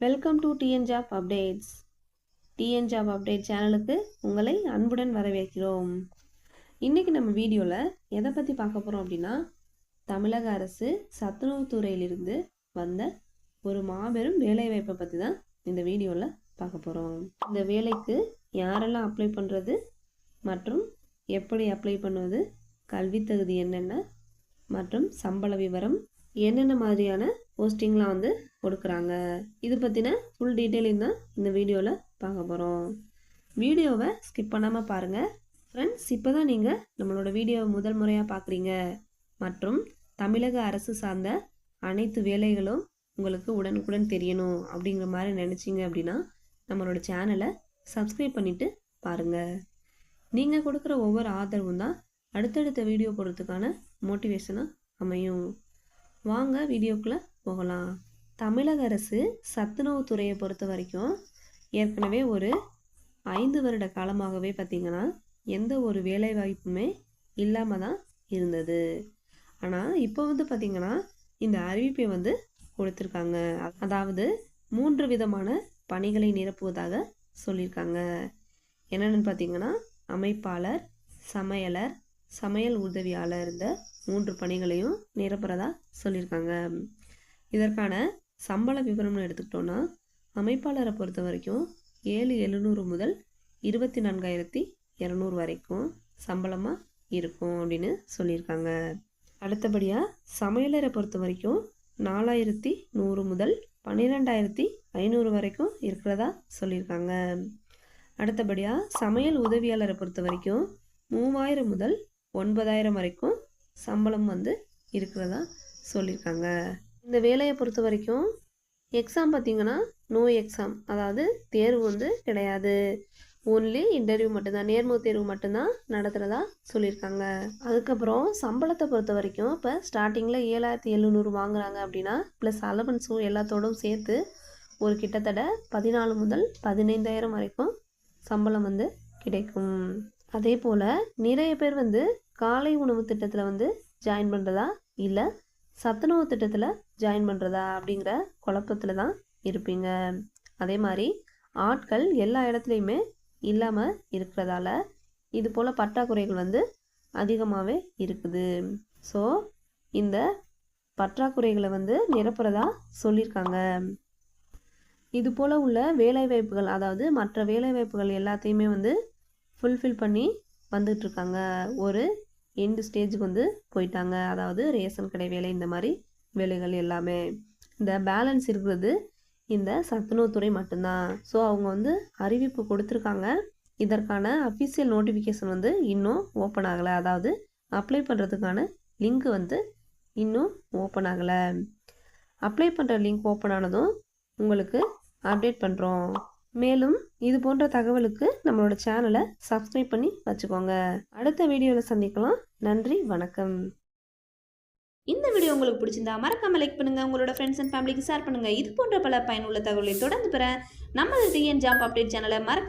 Welcome to TN job updates TN job update சேனலுக்கு உங்களை அன்புடன் வரவேற்கிறோம். இன்றைக்கி நம்ம வீடியோவில் எதை பற்றி பார்க்க போகிறோம் அப்படின்னா தமிழக அரசு சத்துணவுத்துறையிலிருந்து வந்த ஒரு மாபெரும் வேலைவாய்ப்பை பற்றி தான் இந்த வீடியோவில் பார்க்க போகிறோம் இந்த வேலைக்கு யாரெல்லாம் அப்ளை பண்ணுறது மற்றும் எப்படி அப்ளை பண்ணுவது கல்வித்தகுதி என்னென்ன மற்றும் சம்பள விவரம் என்னென்ன மாதிரியான போஸ்டிங்லாம் வந்து கொடுக்குறாங்க? இது பற்றின ஃபுல் டீட்டெயிலிங் தான் இந்த வீடியோவில் பார்க்க போகிறோம் வீடியோவை ஸ்கிப் பண்ணாமல் பாருங்கள் ஃப்ரெண்ட்ஸ் இப்போ தான் நீங்கள் நம்மளோட வீடியோவை முதல் முறையாக பார்க்குறீங்க. மற்றும் தமிழக அரசு சார்ந்த அனைத்து வேலைகளும் உங்களுக்கு உடனுக்குடன் தெரியணும் அப்படிங்கிற மாதிரி நினச்சிங்க அப்படின்னா நம்மளோட சேனலை சப்ஸ்கிரைப் பண்ணிவிட்டு பாருங்கள் நீங்கள் கொடுக்குற ஒவ்வொரு ஆதரவும் தான் அடுத்தடுத்த வீடியோ போடுறதுக்கான மோட்டிவேஷனாக அமையும். வாங்க வீடியோக்குள்ளே போகலாம். தமிழக அரசு சத்துணவு துறையை பொறுத்த வரைக்கும் ஏற்கனவே ஒரு ஐந்து வருட காலமாகவே பார்த்திங்கன்னா எந்த ஒரு வேலை வாய்ப்புமே இல்லாமல் தான் இருந்தது. ஆனால் இப்போ வந்து பார்த்திங்கன்னா இந்த அறிவிப்பை வந்து கொடுத்துருக்காங்க. அதாவது மூன்று விதமான பணிகளை நிரப்புவதாக சொல்லியிருக்காங்க. என்னென்னு பார்த்திங்கன்னா அமைப்பாளர் சமையலர் சமையல் உதவியால் இருந்த மூன்று பணிகளையும் நிரப்புறதா சொல்லியிருக்காங்க. இதற்கான சம்பள விவரம்னு எடுத்துக்கிட்டோன்னா அமைப்பாளரை பொறுத்த வரைக்கும் ஏழு எழுநூறு முதல் இருபத்தி நான்காயிரத்தி இரநூறு வரைக்கும் சம்பளமாக இருக்கும் அப்படின்னு சொல்லியிருக்காங்க. அடுத்தபடியாக சமையலரை பொறுத்த வரைக்கும் நாலாயிரத்தி நூறு முதல் பன்னிரெண்டாயிரத்தி ஐநூறு வரைக்கும் இருக்கிறதா சொல்லியிருக்காங்க. அடுத்தபடியாக சமையல் உதவியாளரை பொறுத்த வரைக்கும் மூவாயிரம் முதல் ஒன்பதாயிரம் வரைக்கும் சம்பளம் வந்து இருக்கிறதா சொல்லியிருக்காங்க. இந்த வேலையை பொறுத்த வரைக்கும் எக்ஸாம் பார்த்திங்கன்னா நோ எக்ஸாம் அதாவது தேர்வு வந்து கிடையாது. ஓன்லி இன்டர்வியூ மட்டும்தான் நேர்முக தேர்வு மட்டும்தான் நடத்துகிறதா சொல்லியிருக்காங்க. அதுக்கப்புறம் சம்பளத்தை பொறுத்த வரைக்கும் இப்போ ஸ்டார்டிங்கில் ஏழாயிரத்தி எழுநூறு வாங்குறாங்க அப்படின்னா ப்ளஸ் அலவன்ஸும் எல்லாத்தோடும் சேர்த்து ஒரு கிட்டத்தட்ட பதினாலு முதல் பதினைந்தாயிரம் வரைக்கும் சம்பளம் வந்து கிடைக்கும். அதே போல் நிறைய பேர் வந்து காலை உணவு திட்டத்தில் வந்து ஜாயின் பண்ணுறதா இல்லை சத்துணவு திட்டத்தில் ஜாயின் பண்ணுறதா அப்படிங்கிற குழப்பத்தில் தான் இருப்பீங்க. அதே மாதிரி ஆட்கள் எல்லா இடத்துலையுமே இல்லாமல் இருக்கிறதால இது போல் பற்றாக்குறைகள் வந்து அதிகமாகவே இருக்குது. ஸோ இந்த பற்றாக்குறைகளை வந்து நிரப்புறதா சொல்லியிருக்காங்க. இது போல் உள்ள வேலைவாய்ப்புகள் அதாவது மற்ற வேலைவாய்ப்புகள் எல்லாத்தையுமே வந்து ஃபுல்ஃபில் பண்ணி வந்துட்டுருக்காங்க ஒரு எண்டு ஸ்டேஜுக்கு வந்து போயிட்டாங்க. அதாவது ரேஷன் கடை வேலை இந்த மாதிரி வேலைகள் எல்லாமே. இந்த பேலன்ஸ் இருக்கிறது இந்த சத்துணவுத்துறை மட்டும்தான். ஸோ அவங்க வந்து அறிவிப்பு கொடுத்துருக்காங்க. இதற்கான அஃபிஷியல் நோட்டிஃபிகேஷன் வந்து இன்னும் ஓப்பன் ஆகலை. அதாவது அப்ளை பண்ணுறதுக்கான லிங்க் வந்து இன்னும் ஓப்பன் ஆகலை. அப்ளை பண்ணுற லிங்க் ஓப்பன் ஆனதும் உங்களுக்கு அப்டேட் பண்ணுறோம் மேலும் இது போன்ற தகவலுக்கு நம்மளோட சேனலை சப்ஸ்கிரைப் பண்ணி வச்சுக்கோங்க. அடுத்த வீடியோவில் சந்திக்கலாம். நன்றி வணக்கம். இந்த வீடியோ உங்களுக்கு பிடிச்சிருந்தா மறக்காம லைக் பண்ணுங்க. உங்களோட ஃப்ரெண்ட்ஸ் அண்ட் ஃபேமிலிக்கு ஷேர் பண்ணுங்க. இது போன்ற பல பயனுள்ள தகவலை தொடர்ந்து பெற நமது டிஎன் ஜாப் அப்டேட் சேனலை மறக்காம